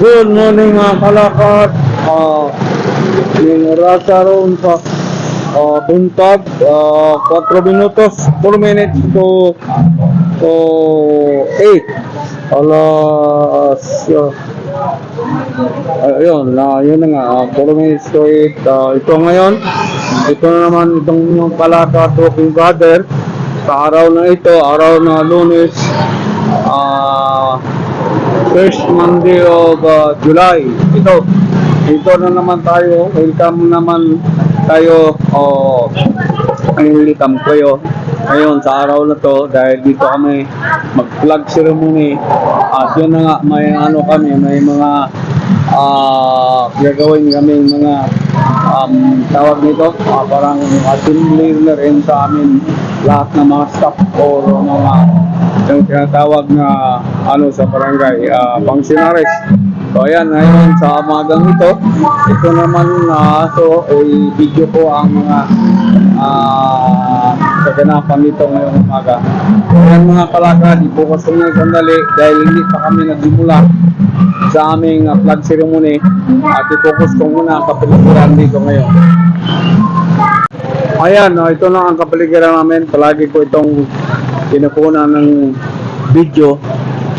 Good morning mga kalakad. Uh, yung rasa roon sa uh, buntag. Uh, 4 minutos, 4 minutes to to 8. Alas uh, ayun, na yun na nga, uh, 4 minutes to 8. Uh, ito ngayon, ito na naman itong yung kalakad walking brother. Sa araw na ito, araw na lunes, ah first Monday of uh, July. Ito, ito na naman tayo. Welcome naman tayo. Oh, welcome kayo ngayon sa araw na to dahil dito kami mag-flag ceremony. At yun na nga, may ano kami, may mga ah gagawin kami mga um, tawag nito, ah, parang assembly na rin sa amin lahat ng mga staff or mga yung tinatawag na ano sa barangay, uh, functionaries. So ayan, ngayon sa umagang ito, ito naman na so ay video ko ang mga ah kaganapan nito ngayong umaga. So ayan mga kalakad, ibukas ko ngayon sandali dahil hindi pa kami nagsimula sa aming uh, flag ceremony at i-focus ko muna ang kapaligiran dito ngayon. Ayan, oh, ito na ang kapaligiran namin. Palagi ko itong kinukunan ng video.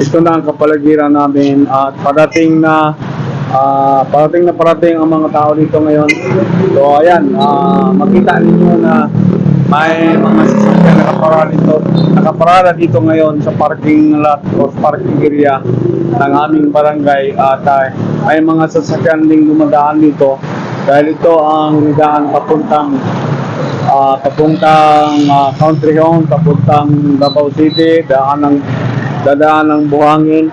Na ang kapaligiran namin at parating na ah, parating na parating ang mga tao dito ngayon. So ayan, ah, makita ninyo na may mga sasakyan nakaparada dito, nakaparada dito ngayon sa parking lot o parking area ng aming barangay at ah, may mga sasakyan ding dumadaan dito dahil ito ang daan papuntang ah papuntang ah, country home, papuntang Davao City, daan ng dadaan ng buhangin.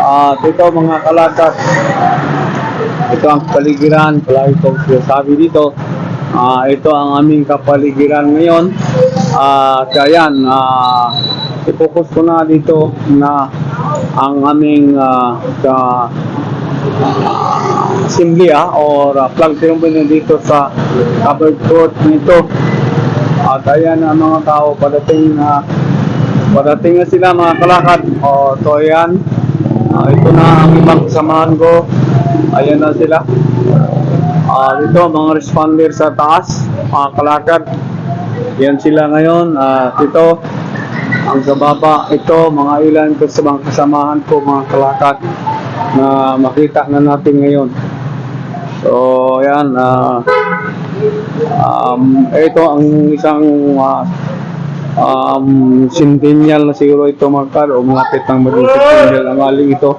At ito mga kalakat, ito ang kapaligiran, palagi kong sinasabi dito. Ah, ito ang aming kapaligiran ngayon. Ah, kaya yan, ah, ipokus ko na dito na ang aming ah, sa assembly ah, or uh, flag ceremony dito sa covered court nito. At ayan ang mga tao padating na padating na sila mga kalakad. O so ayan. Ah, ito na ang ibang kasamahan ko. Ayan na sila. Ah, dito mga responder sa taas, mga kalakad. Yan sila ngayon. At ito ang sa baba, ito mga ilan ko sa mga kasamahan ko mga kalakad na makita na natin ngayon. So, ayan, ah um, ito ang isang ah, um, centennial na siguro ito mga o mga pitang maging centennial ang aling ito.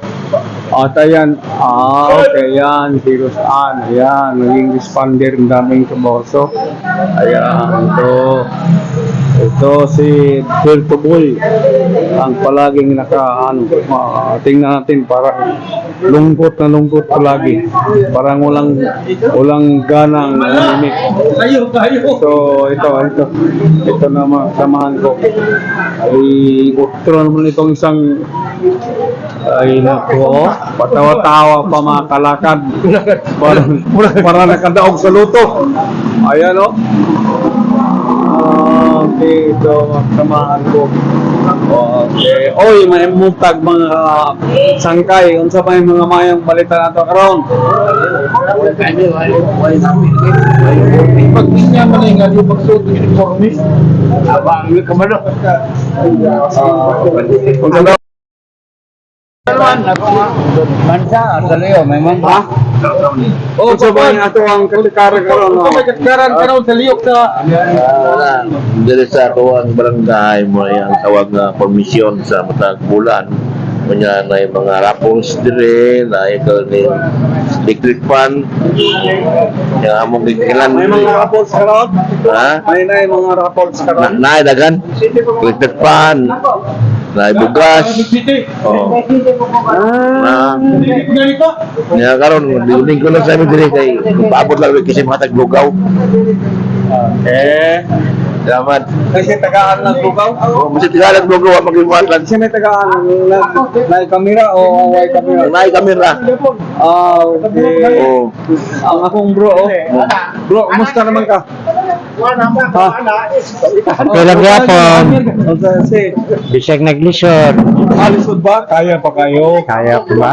At ayan, ah, okay, yan, zero saan, ayan, naging responder, ang daming tumoso. Ayan, ito, ito si Puerto Boy, ang palaging naka, ano, ah, tingnan natin, parang lungkot na lungkot palagi. Parang walang, walang ganang umimik. Kayo, kayo. So, ito, ito, ito na samahan ko. Ay, utro naman itong isang ay nako, patawa-tawa pa mga kalakad. Parang, parang nakadaog sa luto. Ayan o. Okay, ito mga samahan ko. Okay. Oy, may mutag mga sangkay. Unsa pa yung mga mayang balita nato karon? Pag niya man nga di pagsuot ng uniforme. Abang ka man. Unsa daw? Bansa, dalayo, may man Ha? Oh, unsa ba yung ato ang kalikaran karon? Ito may katkaran ka raw sa liyok sa... Ah, sa tuwang barangay mo ay ang tawag na komisyon sa matag bulan Kanya na yung mga raffles dire, na ito ni electric fan. Yung among gigilan. May mga rapports karon? Ha? May na yung mga rapports Na, karon? na dagan. Electric fan. Na bugas. Oh. Ah. Niya karon diuling ko lang sa amin dire kay paabot lang kasi matag lugaw. Eh, Salamat. kasi tagaan ng lugaw. Oh, masi tigalag lugaw ang magimuat lang. Kasi may tagaan na na kamera o way kamera. Nay kamera. Ah, okay. Oh. Ang akong bro, oh. Bro, kumusta naman ka? Gapon? Kasi, Bisag naglisod. alisod ba? Kaya pa kayo? Kaya pa ba?